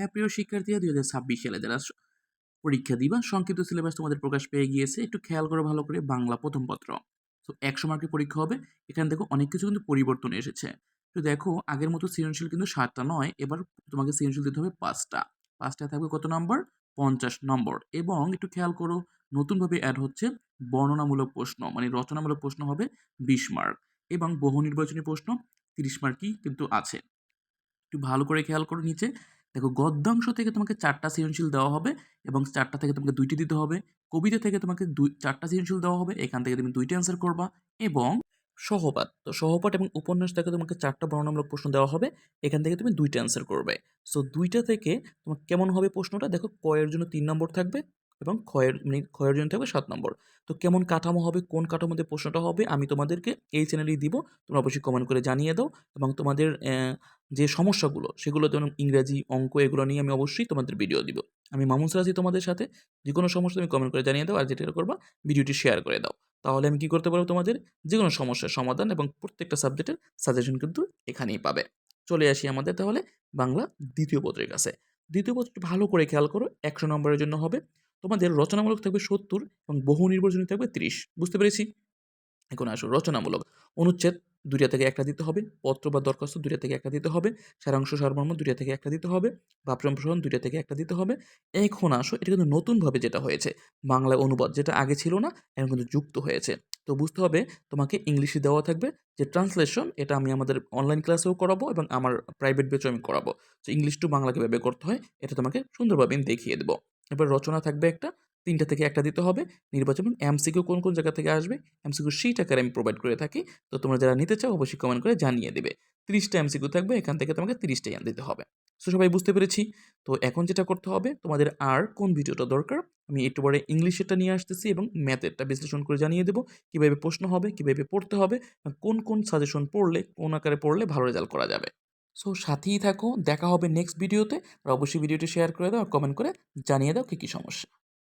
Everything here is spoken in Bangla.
হ্যাঁ প্রিয় শিক্ষার্থীরা দুই হাজার ছাব্বিশ সালে যারা পরীক্ষা দিবা, সংক্ষিপ্ত সিলেবাস তোমাদের প্রকাশ পেয়ে গিয়েছে। একটু খেয়াল করো ভালো করে, বাংলা প্রথম পত্র। তো একশো মার্কের পরীক্ষা হবে। এখানে দেখো অনেক কিছু কিন্তু পরিবর্তন এসেছে। তো দেখো, আগের মতো সৃজনশীল কিন্তু সাতটা নয়, এবার তোমাকে সৃজনশীল দিতে হবে পাঁচটা। পাঁচটা থাকবে কত নম্বর পঞ্চাশ নম্বর এবং একটু খেয়াল করো, নতুনভাবে অ্যাড হচ্ছে বর্ণনামূলক প্রশ্ন মানে রচনামূলক প্রশ্ন হবে বিশ মার্ক এবং বহু নির্বাচনী প্রশ্ন, তিরিশ মার্কই কিন্তু আছে। একটু ভালো করে খেয়াল করো নিচে। দেখো গদ্যাংশ থেকে তোমাকে চারটা সৃজনশীল দেওয়া হবে এবং চারটা থেকে তোমাকে দুইটি দিতে হবে। কবিতা থেকে তোমাকে দুই, চারটা সৃজনশীল দেওয়া হবে। এখান থেকে তুমি দুইটি অ্যান্সার করবা এবং সহপাঠ। তো সহপাঠ এবং উপন্যাস থেকে তোমাকে চারটা বর্ণনামূলক প্রশ্ন দেওয়া হবে। এখান থেকে তুমি দুইটা অ্যান্সার করবে। সো দুইটা থেকে তোমার কেমন হবে প্রশ্নটা? দেখো কয়ের জন্য তিন নম্বর থাকবে এবং ক্ষয়ের মানে ক্ষয়ের জন্য থাকবে সাত নম্বর। তো কেমন কাঠামো হবে? কোন কাঠামোতে প্রশ্নটা হবে? আমি তোমাদেরকে এই চ্যানেলেই দিব। তোমরা অবশ্যই কমেন্ট করে জানিয়ে দাও এবং তোমাদের যে সমস্যাগুলো, সেগুলো যেমন ইংরাজি, অঙ্ক, এগুলো নিয়ে আমি অবশ্যই তোমাদের ভিডিও দিব। আমি মামুন আছি তোমাদের সাথে। যে কোনো সমস্যা তুমি কমেন্ট করে জানিয়ে দাও আর যেটা করবা ভিডিওটি শেয়ার করে দাও। তাহলে আমি কি করতে পারব তোমাদের? যে কোনো সমস্যার সমাধান এবং প্রত্যেকটা সাবজেক্টের সাজেশন কিন্তু এখানেই পাবে। চলে আসি আমাদের তাহলে বাংলা দ্বিতীয় পত্রের কাছে। দ্বিতীয় পত্রটি ভালো করে খেয়াল করো, একশো নম্বরের জন্য হবে। তোমাদের রচনামূলক থাকবে সত্তর এবং বহু নির্বাচনী থাকবে ত্রিশ। বুঝতে পেরেছি? এখন আসো, রচনামূলক। অনুচ্ছেদ দুইটা থেকে একটা দিতে হবে। পত্র বা দরখাস্ত দুইটা থেকে একটা দিতে হবে। সারাংশ সারমর্ম দুইটা থেকে একটা দিতে হবে। ভাব সম্প্রসারণ দুইটা থেকে একটা দিতে হবে। এখন আসো, এটা কিন্তু নতুনভাবে যেটা হয়েছে, বাংলা অনুবাদ যেটা আগে ছিল না, এখন কিন্তু যুক্ত হয়েছে। তো বুঝতে হবে, তোমাকে ইংলিশে দেওয়া থাকবে যে ট্রান্সলেশন, এটা আমি আমাদের অনলাইন ক্লাসেও করাবো এবং আমার প্রাইভেট বেচও আমি করাবো। তো ইংলিশ টু বাংলা কীভাবে করতে হয়, এটা তোমাকে সুন্দরভাবে আমি দেখিয়ে দেবো। এবার রচনা থাকবে একটা তিনটা থেকে একটা দিতে হবে। নির্বাচন এমসিকিউ কোন কোন জায়গা থেকে আসবে এমসিকিউ সেই আকারে আমি প্রোভাইড করে থাকি। তো তোমরা যারা নিতে চাও অবশ্যই কমেন্ট করে জানিয়ে দেবে। তিরিশটা এমসিকিউ থাকবে, এখান থেকে তোমাকে তিরিশটা তিরিশটাই দিতে হবে। সো সবাই বুঝতে পেরেছি? তো এখন যেটা করতে হবে, তোমাদের আর কোন ভিডিওটা দরকার? আমি একটু পরে ইংলিশেরটা নিয়ে আসতেছি এবং ম্যাথেরটা বিশ্লেষণ করে জানিয়ে দেবো। কীভাবে প্রশ্ন হবে, কীভাবে পড়তে হবে কোন কোন সাজেশন পড়লে, কোন আকারে পড়লে ভালো রেজাল্ট করা যাবে। সো সাথেই থাকো, দেখা হবে নেক্সট ভিডিওতে আর অবশ্যই ভিডিওটি শেয়ার করে দাও, আর কমেন্ট করে জানিয়ে দাও কী কী সমস্যা।